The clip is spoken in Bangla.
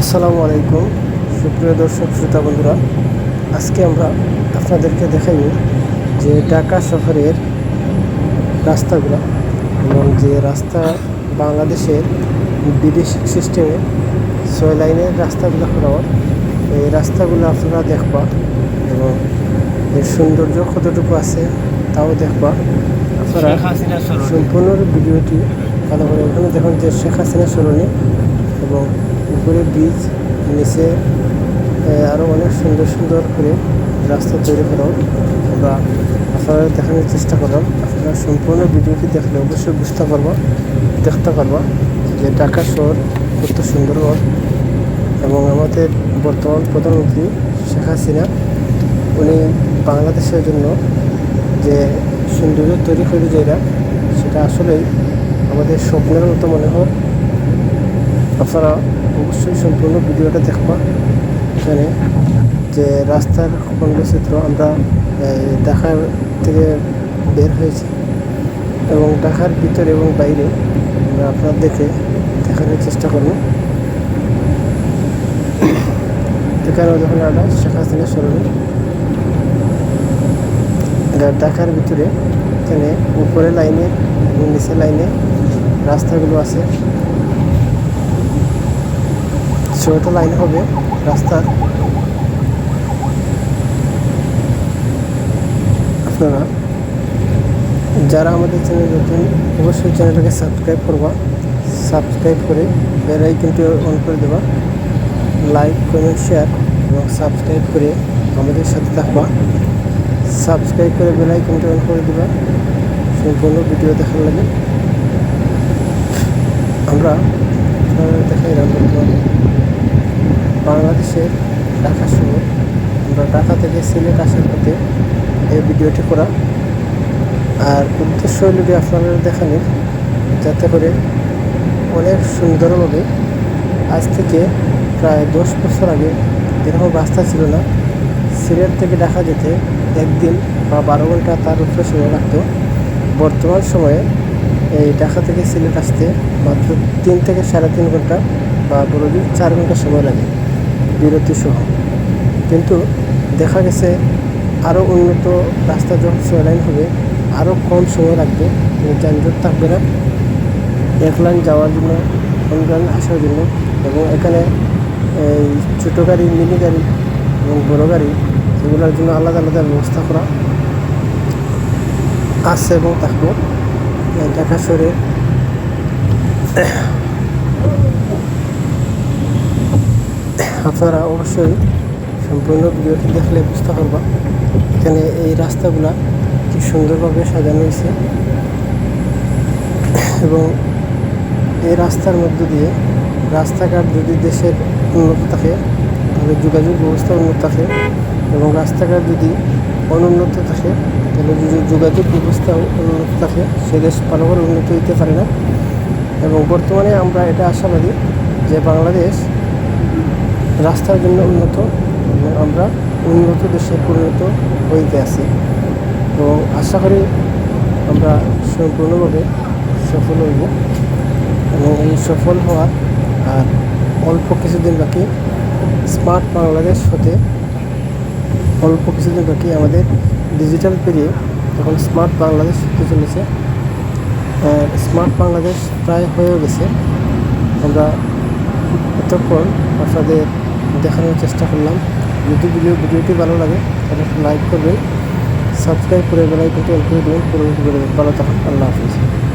আসসালামু আলাইকুম সুপ্রিয় দর্শক শ্রোতা বন্ধুরা। আজকে আমরা আপনাদেরকে দেখাই যে ঢাকা শহরের রাস্তাগুলো এবং যে রাস্তা বাংলাদেশের বিদেশি সিস্টেমে ছয় লাইনের রাস্তাগুলো করার এই রাস্তাগুলো আপনারা দেখবা এবং এর সৌন্দর্য কতটুকু আছে তাও দেখবা। আপনারা। সম্পূর্ণ ভিডিওটি ভালো করে এখানে দেখুন যে শেখ হাসিনা সরণি এবং উপরে ব্রিজ নিচে আরও অনেক সুন্দর সুন্দর করে রাস্তা তৈরি করাও আমরা আপনারা দেখানোর চেষ্টা করলাম। আপনারা সম্পূর্ণ ভিডিওটি দেখলে অবশ্যই বুঝতে পারবা, দেখতে পারবা যে ঢাকা শহর কত সুন্দর এবং আমাদের বর্তমান প্রধানমন্ত্রী শেখ হাসিনা, উনি বাংলাদেশের জন্য যে সৌন্দর্য তৈরি করে যেটা, সেটা আসলেই আমাদের স্বপ্নের মতো মনে হয় আপনারা অবশ্যই সম্পূর্ণ ভিডিওটা দেখবা। এখানে যে রাস্তার চিত্র আমরা ঢাকার থেকে বের হয়েছি এবং ঢাকার ভিতরে এবং বাইরে আমরা আপনারা দেখে দেখানোর চেষ্টা করব। এখানে যখন আমরা শেখ হাসিনা স্মরণে এটা ঢাকার ভিতরে, এখানে উপরে লাইনে এবং নিচে লাইনে রাস্তাগুলো আছে। ছয়টা লাইন হবে রাস্তার। আপনারা যারা আমাদের চ্যানেল নতুন, অবশ্যই চ্যানেলটাকে সাবস্ক্রাইব করবা। সাবস্ক্রাইব করে বেল আইকনটি অন করে দেবা। লাইক, কমেন্ট, শেয়ার এবং সাবস্ক্রাইব করে আমাদের সাথে থাকবা। সাবস্ক্রাইব করে বেল আইকনটি অন করে দেবা। সম্পূর্ণ ভিডিও দেখার লাগে। আমরা দেখাই বর্তমানে বাংলাদেশের ঢাকা শহর। আমরা ঢাকা থেকে সিলেট আসার পথে এই ভিডিওটি করা। আর উদ্দেশ্য হল যে আপনাদের দেখানোর যাতে করে অনেক সুন্দরভাবে আজ থেকে প্রায় দশ বছর আগে এরকম রাস্তা ছিল না। সিলেট থেকে ঢাকা যেতে একদিন বা বারো ঘণ্টা তার উপরে সময় লাগতো। বর্তমান সময়ে এই ঢাকা থেকে সিলেট আসতে মাত্র তিন থেকে সাড়ে তিন ঘণ্টা বা বড় দিন চার ঘণ্টা সময় লাগে। বিরতি সহ। কিন্তু দেখা গেছে আরও উন্নত রাস্তা যখন লাইন হবে আরও কম সময় লাগবে যানজট থাকবে না। এক লাইন যাওয়ার জন্য অন্য লাইন আসার জন্য এবং এখানে, এই ছোটো গাড়ি, মিনি গাড়ি এবং বড় গাড়ি, এগুলোর জন্য আলাদা আলাদা ব্যবস্থা করা আছে এবং থাকবে। ঢাকা শহরে আপনারা অবশ্যই সম্পূর্ণ ভিডিওটি দেখলে বুঝতে পারবা এখানে এই রাস্তাগুলা কি সুন্দরভাবে সাজানো হয়েছে। এবং এই রাস্তার মধ্য দিয়ে রাস্তাঘাট যদি দেশের উন্নত থাকে, তাহলে যোগাযোগ ব্যবস্থা উন্নত থাকে এবং রাস্তাঘাট যদি অনুন্নত থাকে, তাহলে যদি যোগাযোগ ব্যবস্থাও উন্নত থাকে, সে দেশ ভালো করে উন্নত হইতে পারে না। এবং বর্তমানে আমরা এটা আশাবাদী যে বাংলাদেশ রাস্তার জন্য উন্নত আমরা উন্নত দেশে পরিণত হইতে আছি। এবং আশা করি আমরা সম্পূর্ণভাবে সফল হইব, এবং এই সফল হওয়ার আর অল্প কিছুদিন বাকি স্মার্ট বাংলাদেশ হতে অল্প কিছুদিন বাকি আমাদের ডিজিটাল পেরিয়ে এখন স্মার্ট বাংলাদেশ হতে চলেছে। স্মার্ট বাংলাদেশ প্রায় হয়েও গেছে। আমরা এতক্ষণ আপনাদের দেখানোর চেষ্টা করলাম। যদি ভিডিও, ভিডিওটি ভালো লাগে, তাহলে লাইক করবেন। সাবস্ক্রাইব করে বেলাইকনটি অল করে দেবেন। পরবর্তী ভালো থাকুন। আল্লাহ হাফিজ।